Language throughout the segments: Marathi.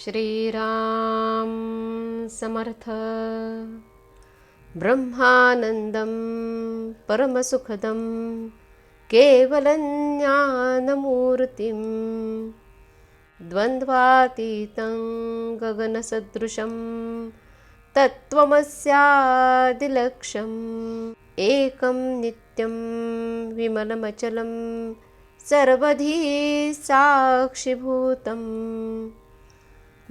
श्रीराम समर्थ। ब्रह्मानन्दं परमसुखदं केवलं ज्ञानमूर्तिं। द्वन्द्वातीतं गगनसदृशं तत्त्वमस्यादिलक्ष्यम् एकं नित्यं विमलमचलं सर्वधी साक्षिभूतम्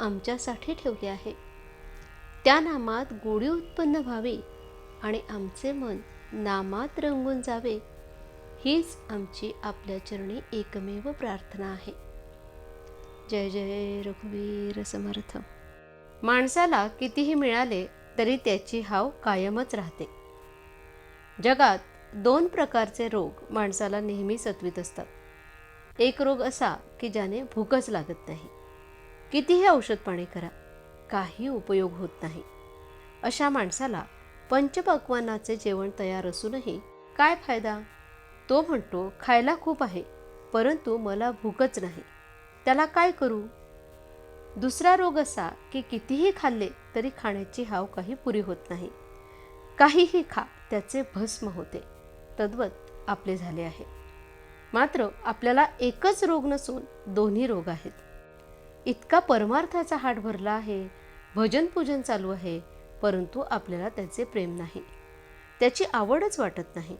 आमच्यासाठी ठेवले आहे. त्या नामात गोडी उत्पन्न व्हावी आणि आमचे मन नामात रंगून जावे हीच आमची आपल्या चरणी एकमेव प्रार्थना आहे. जय जय रघुवीर समर्थ. माणसाला कितीही मिळाले तरी त्याची हाव कायमच राहते. जगात दोन प्रकारचे रोग माणसाला नेहमी सत्वित असतात. एक रोग असा की ज्याने भूकच लागत नाही. कितीही औषध पाणी करा काही उपयोग होत नाही. अशा माणसाला पंचपक्वानाचे जेवण तयार असूनही काय फायदा? तो म्हणतो खायला खूप आहे परंतु मला भूकच नाही. त्याला काय करू? दुसरा रोग असा की कितीही खाल्ले तरी खाण्याची हाव काही पुरी होत नाही. काहीही खा त्याचे भस्म होते. तद्वत आपले झाले आहे. मात्र आपल्याला एकच रोग नसून दोन्ही रोग आहेत. इतका परमार्थाचा हाट भरला आहे. भजन पूजन चालू आहे परंतु आपल्याला त्याचे प्रेम नाही. त्याची आवडच वाटत नाही.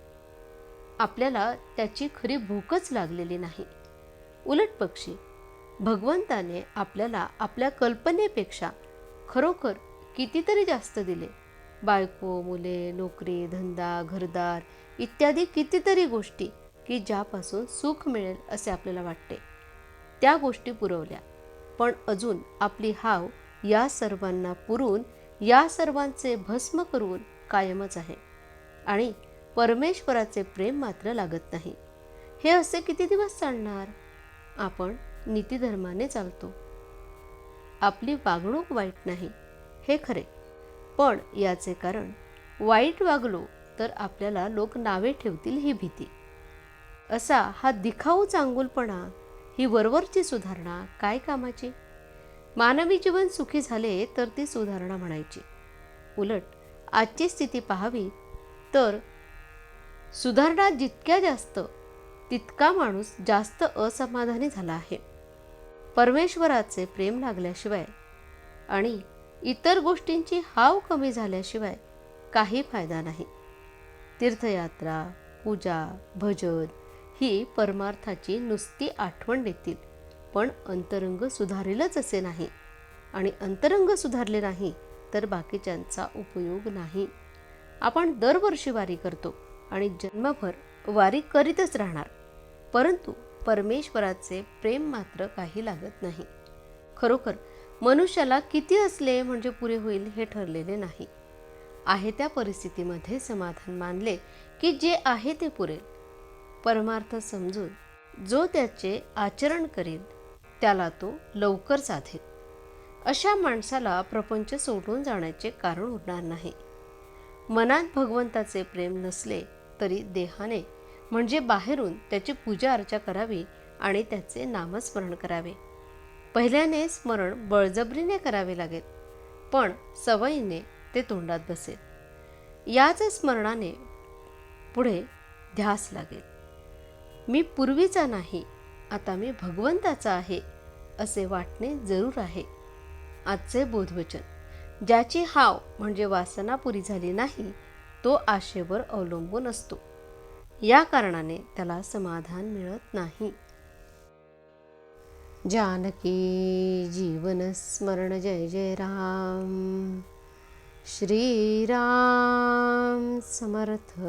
आपल्याला त्याची खरी भूकच लागलेली नाही. उलट पक्षी भगवंताने आपल्याला आपल्या कल्पनेपेक्षा खरोखर कितीतरी जास्त दिले. बायको मुले नोकरी धंदा घरदार इत्यादी कितीतरी गोष्टी की ज्यापासून सुख मिळेल असे आपल्याला वाटते. त्या गोष्टी पुरवल्या. पण अजून आपली हाव या सर्वांना पुरून या सर्वांचे भस्म करून कायमच आहे. आणि परमेश्वराचे प्रेम मात्र लागत नाही. हे असे किती दिवस चालणार? आपण नीतीधर्माने चालतो. आपली वागणूक वाईट नाही हे खरे. पण याचे कारण वाईट वागलो तर आपल्याला लोक नावे ठेवतील ही भीती. असा हा दिखाऊ चांगुलपणा ही वरवरची सुधारणा काय कामाची? मानवी जीवन सुखी झाले तर ती सुधारणा म्हणायची. उलट आजची स्थिती पाहावी तर सुधारणा जितक्या जास्त तितका माणूस जास्त असमाधानी झाला आहे. परमेश्वराचे प्रेम लागल्याशिवाय आणि इतर गोष्टींची हाव कमी झाल्याशिवाय काही फायदा नाही. तीर्थयात्रा पूजा भजन ही परमार्थाची नुसती आठवण देतील. पण अंतरंग सुधारेलच असे नाही. आणि अंतरंग सुधारले नाही तर बाकीच्यांचा उपयोग नाही. आपण दरवर्षी वारी करतो आणि जन्मभर वारी करीतच राहणार. परंतु परमेश्वराचे प्रेम मात्र काही लागत नाही. खरोखर मनुष्याला किती असले म्हणजे पुरे होईल हे ठरलेले नाही. आहे त्या परिस्थितीमध्ये समाधान मानले की जे आहे ते पुरेल. परमार्थ समजून जो त्याचे आचरण करेल त्याला तो लवकर साधेल. अशा माणसाला प्रपंच सोडून जाण्याचे कारण उरणार नाही. मनात भगवंताचे प्रेम नसले तरी देहाने म्हणजे बाहेरून त्याची पूजा अर्चा करावी आणि त्याचे नामस्मरण करावे. पहिल्याने स्मरण बळजबरीने करावे लागेल पण सवयीने ते तोंडात बसेल. याच स्मरणाने पुढे ध्यास लागेल. मी पूर्वीचा नाही आता मी भगवंताचा आहे असे वाटणे जरूर आहे. आजचे बोधवचन. ज्याची हाव म्हणजे वासना पुरी झाली नाही तो आशेवर अवलंबून असतो. या कारणाने त्याला समाधान मिळत नाही. जानकी जीवन स्मरण जय जय राम. श्रीराम समर्थ.